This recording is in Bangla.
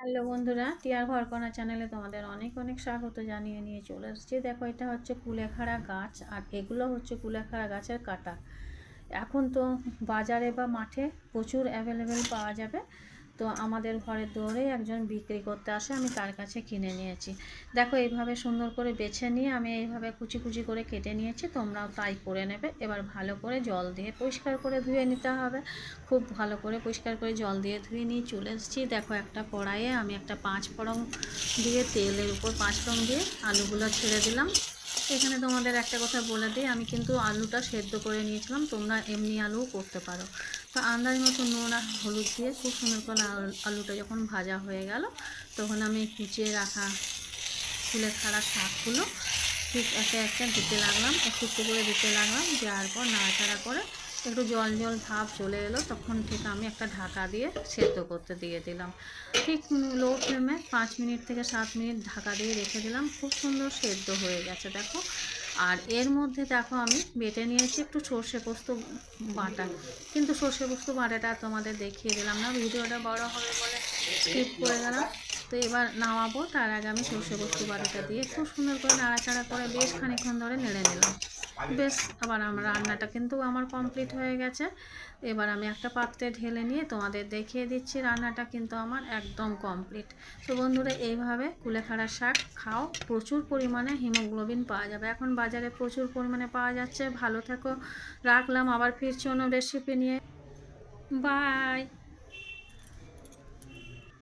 হ্যালো বন্ধুরা, টিয়ার ঘরকণা চ্যানেলে তোমাদের অনেক অনেক স্বাগত জানিয়ে নিয়ে চলে এসেছি। দেখো, এটা হচ্ছে কুলেখাড়া গাছ আর এগুলো হচ্ছে কুলেখাড়া গাছের কাটা। এখন তো বাজারে বা মাঠে প্রচুর অ্যাভেলেবেল পাওয়া যাবে। তো আমাদের ঘরের দৌড়ে একজন বিক্রি করতে আসে, আমি তার কাছে কিনে নিয়েছি। দেখো, এইভাবে সুন্দর করে বেছে নিয়ে আমি এইভাবে কুচি কুচি করে কেটে নিয়েছি, তোমরাও তাই করে নেবে। এবার ভালো করে জল দিয়ে পরিষ্কার করে ধুয়ে নিতে হবে। খুব ভালো করে পরিষ্কার করে জল দিয়ে ধুয়ে নিয়ে চলে এসেছি। দেখো, একটা কড়াইয়ে আমি একটা পাঁচ ফোড়ন দিয়ে, তেলের উপর পাঁচ ফোড়ন দিয়ে আলুগুলো ছেড়ে দিলাম। এখানে তোমাদের একটা কথা বলে দিই, আমি কিন্তু আলুটা সেদ্ধ করে নিয়েছিলাম, তোমরা এমনি আলুও করতে পারো। তো আন্দাজ মতো নুন আর হলুদ দিয়ে খুব সুন্দর করে আলু- আলুটা যখন ভাজা হয়ে গেল, তখন আমি কুচিয়ে রাখা ফুলে খাড়া শাকগুলো ঠিক একে একটা দিতে লাগলাম একটু একটু করে দিতে লাগলাম, দেওয়ার পর নাড়াচাড়া করে একটু জল জল ভাব চলে এলো, তখন ঠিক আমি একটা ঢাকা দিয়ে সেদ্ধ করতে দিয়ে দিলাম। ঠিক লো ফ্লেমে পাঁচ মিনিট থেকে সাত মিনিট ঢাকা দিয়ে রেখে দিলাম, খুব সুন্দর সেদ্ধ হয়ে গেছে, দেখো। আর এর মধ্যে দেখো আমি বেটে নিয়েছি একটু সর্ষে পোস্ত বাটা। কিন্তু সর্ষে পোস্ত বাটাটা তোমাদের দেখিয়ে দিলাম না, ভিডিওটা বড় হবে বলে স্কিপ করে গেলাম। তো এবার নামাবো, তার আগে আমি সর্ষে পোস্ত বাটাটা দিয়ে খুব সুন্দর করে নাড়াচাড়া করে বেশ খানিক্ষণ ধরে নেড়ে নিলাম। বেশ, আবার আমার রান্নাটা কিন্তু আমার কমপ্লিট হয়ে গেছে। এবার আমি একটা পাত্রে ঢেলে নিয়ে তোমাদের দেখিয়ে দিচ্ছি রান্নাটা কিন্তু আমার একদম কমপ্লিট তো বন্ধুরা, এইভাবে কুলেখাড়া শাক খাও, প্রচুর পরিমাণে হিমোগ্লোবিন পাওয়া যাবে। এখন বাজারে প্রচুর পরিমাণে পাওয়া যাচ্ছে। ভালো থেকো, রাখলাম, আবার ফিরছি অন্য রেসিপি নিয়ে। বাই